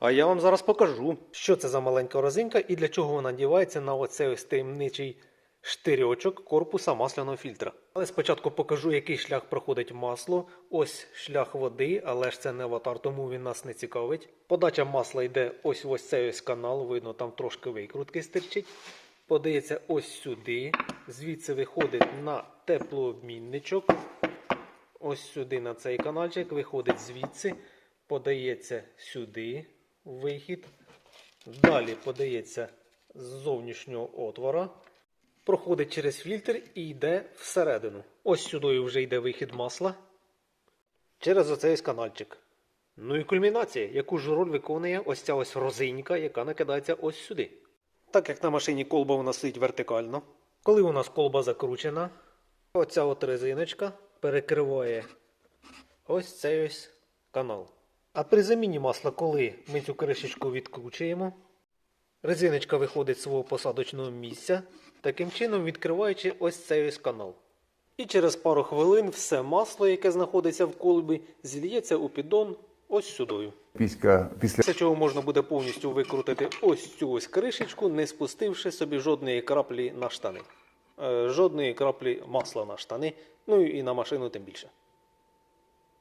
А я вам зараз покажу, що це за маленька розинка і для чого вона дівається на оцей ось таємничий штирьочок корпуса масляного фільтра. Але спочатку покажу, який шлях проходить масло. Ось шлях води, але ж це не аватар, тому він нас не цікавить. Подача масла йде ось ось цей ось канал, видно, там трошки викрутки стирчить. Подається ось сюди, звідси виходить на теплообмінничок. Ось сюди на цей каналчик, виходить звідси, подається сюди вихід. Далі подається з зовнішнього отвора, проходить через фільтр і йде всередину. Ось сюди вже йде вихід масла через оцей канальчик. Ну і кульмінація, яку ж роль виконує ось ця ось розинька, яка накидається ось сюди. Так як на машині колба у нас стоїть вертикально. Коли у нас колба закручена, оця от резиночка перекриває ось цей ось канал. А при заміні масла, коли ми цю кришечку відкручуємо, резиночка виходить з свого посадочного місця, таким чином відкриваючи ось цей ось канал. І через пару хвилин все масло, яке знаходиться в колбі, зільється у піддон ось. Після, після Після чого можна буде повністю викрутити ось цю ось кришечку, не спустивши собі жодної краплі на штани. Е, жодної краплі масла на штани, ну і на машину тим більше.